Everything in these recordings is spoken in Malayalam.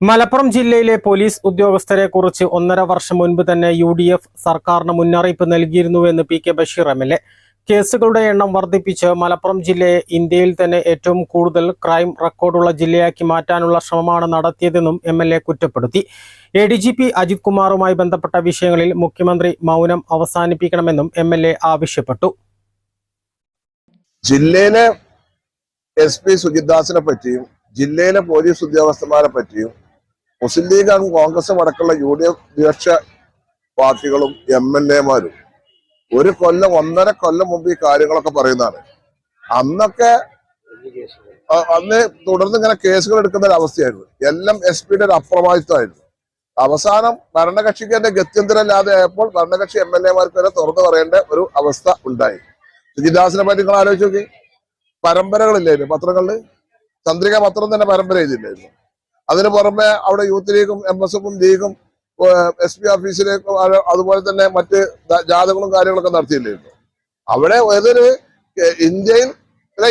മലപ്പുറം ജില്ലയിലെ പോലീസ് ഉദ്യോഗസ്ഥരെ കുറിച്ച് ഒന്നര വർഷം മുൻപ് തന്നെ യു ഡി എഫ് സർക്കാരിന് മുന്നറിയിപ്പ് നൽകിയിരുന്നുവെന്ന് P K Basheer M L A. കേസുകളുടെ എണ്ണം വർദ്ധിപ്പിച്ച് മലപ്പുറം ജില്ലയെ ഇന്ത്യയിൽ തന്നെ ഏറ്റവും കൂടുതൽ ക്രൈം റെക്കോർഡുള്ള ജില്ലയാക്കി മാറ്റാനുള്ള ശ്രമമാണ് നടത്തിയതെന്നും എം എൽ എ കുറ്റപ്പെടുത്തി. A D G P Ajith കുമാറുമായി ബന്ധപ്പെട്ട വിഷയങ്ങളിൽ മുഖ്യമന്ത്രി മൗനം അവസാനിപ്പിക്കണമെന്നും എം എൽ എ ആവശ്യപ്പെട്ടു. ജില്ലയിലെ എസ് പി സുജിത്ദാസിനെ പറ്റിയും ജില്ലയിലെ പോലീസ് ഉദ്യോഗസ്ഥന്മാരെ പറ്റിയും മുസ്ലിം ലീഗും കോൺഗ്രസും അടക്കമുള്ള യു ഡി എഫ് വിപക്ഷ പാർട്ടികളും എം എൽ എമാരും. ഒരു കൊല്ലം ഒന്നര കൊല്ലം മുമ്പ് ഈ കാര്യങ്ങളൊക്കെ പറയുന്നതാണ്. അന്നൊക്കെ അന്ന് തുടർന്ന് ഇങ്ങനെ കേസുകൾ എടുക്കുന്ന ഒരു അവസ്ഥയായിരുന്നു. എല്ലാം എസ് പിയുടെ ഒരു അപ്രമാദിത്വമായിരുന്നു. അവസാനം ഭരണകക്ഷിക്ക് തന്നെ ഗത്യന്തരമില്ലാതെ ആയപ്പോൾ ഭരണകക്ഷി എം എൽ എമാർക്ക് വരെ തുറന്നു പറയേണ്ട ഒരു അവസ്ഥ ഉണ്ടായി. സുജിദാസിനെ പറ്റി നിങ്ങൾ ആലോചിച്ച് നോക്കി. പരമ്പരകളില്ലായിരുന്നു പത്രങ്ങളിൽ ചന്ദ്രിക പത്രം തന്നെ പരമ്പര എഴുതിയില്ലായിരുന്നു അതിന് പുറമെ അവിടെ യൂത്ത് ലീഗും എം എസ് എഫും ലീഗും എസ് പി ഓഫീസിലേക്കും അതുപോലെ തന്നെ മറ്റ് ജാഥകളും കാര്യങ്ങളൊക്കെ നടത്തിയില്ലായിരുന്നു അവിടെ ഏതൊരു ഇന്ത്യയിൽ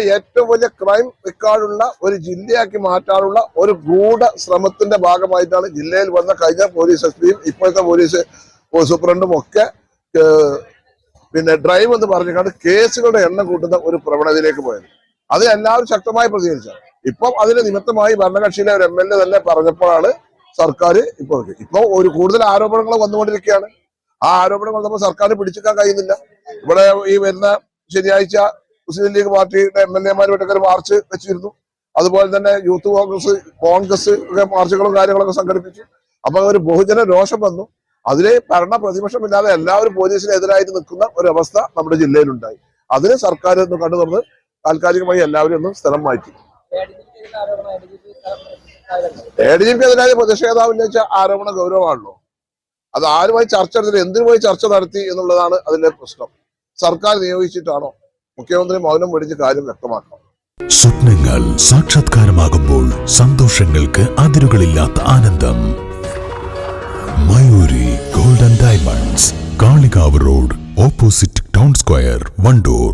ഏറ്റവും വലിയ ക്രൈം റെക്കോർഡുള്ള ഒരു ജില്ലയാക്കി മാറ്റാനുള്ള ഒരു ഗൂഢ ശ്രമത്തിന്റെ ഭാഗമായിട്ടാണ് ജില്ലയിൽ വന്ന കഴിഞ്ഞ പോലീസ് എസ് പിയും ഇപ്പോഴത്തെ പോലീസ് സൂപ്രണ്ടും ഒക്കെ പിന്നെ ഡ്രൈവ് എന്ന് പറഞ്ഞുകൊണ്ട് കേസുകളുടെ എണ്ണം കൂട്ടുന്ന ഒരു പ്രവണതയിലേക്ക് പോയത്. അത് എല്ലാവരും ശക്തമായി പ്രതികരിച്ചു ഇപ്പം അതിന് നിമിത്തമായി ഭരണകക്ഷിയിലെ ഒരു എം എൽ എ തന്നെ പറഞ്ഞപ്പോഴാണ് സർക്കാർ ഇപ്പോൾ ഇപ്പൊ ഒരു കൂടുതൽ ആരോപണങ്ങൾ വന്നുകൊണ്ടിരിക്കുകയാണ്. ആ ആരോപണങ്ങൾ നമ്മൾ സർക്കാർ പിടിച്ചെടുക്കാൻ കഴിയുന്നില്ല. ഇവിടെ ഈ വരുന്ന ശനിയാഴ്ച മുസ്ലിം ലീഗ് പാർട്ടിയുടെ എം എൽ എമാരുമായിട്ടൊക്കെ ഒരു മാർച്ച് വെച്ചിരുന്നു. അതുപോലെ തന്നെ യൂത്ത് കോൺഗ്രസ് കോൺഗ്രസ് ഒക്കെ മാർച്ചുകളും കാര്യങ്ങളൊക്കെ സംഘടിപ്പിച്ചു. അപ്പൊ ഒരു ബഹുജന രോഷം വന്നു. അതിലെ ഭരണ പ്രതിപക്ഷമില്ലാതെ എല്ലാവരും പോലീസിനെതിരായിട്ട് നിൽക്കുന്ന ഒരു അവസ്ഥ നമ്മുടെ ജില്ലയിലുണ്ടായി. അതിന് സർക്കാർ ഒന്ന് കണ്ടു തുറന്ന് താൽക്കാലികമായി എല്ലാവരും ഒന്ന് സ്ഥലം മാറ്റി. എ ഡി ജി പിക്കെതിരായ പ്രതിഷേധാവ് ഉന്നയിച്ച ആരോപണ ഗൗരവമാണല്ലോ. അത് ആരുമായി ചർച്ച നടത്തില്ല എന്തിനുമായി ചർച്ച നടത്തി എന്നുള്ളതാണ് അതിന്റെ പ്രശ്നം. സർക്കാർ നിയോഗിച്ചിട്ടാണോ മുഖ്യമന്ത്രി മൗനം പിടിച്ച് കാര്യം വ്യക്തമാക്കണം സ്വപ്നങ്ങൾ സാക്ഷാത്കാരമാകുമ്പോൾ സന്തോഷങ്ങൾക്ക് അതിരുകളില്ലാത്ത ആനന്ദം. Mayuri golden diamonds Kalikavu road opposite town square Wandoor.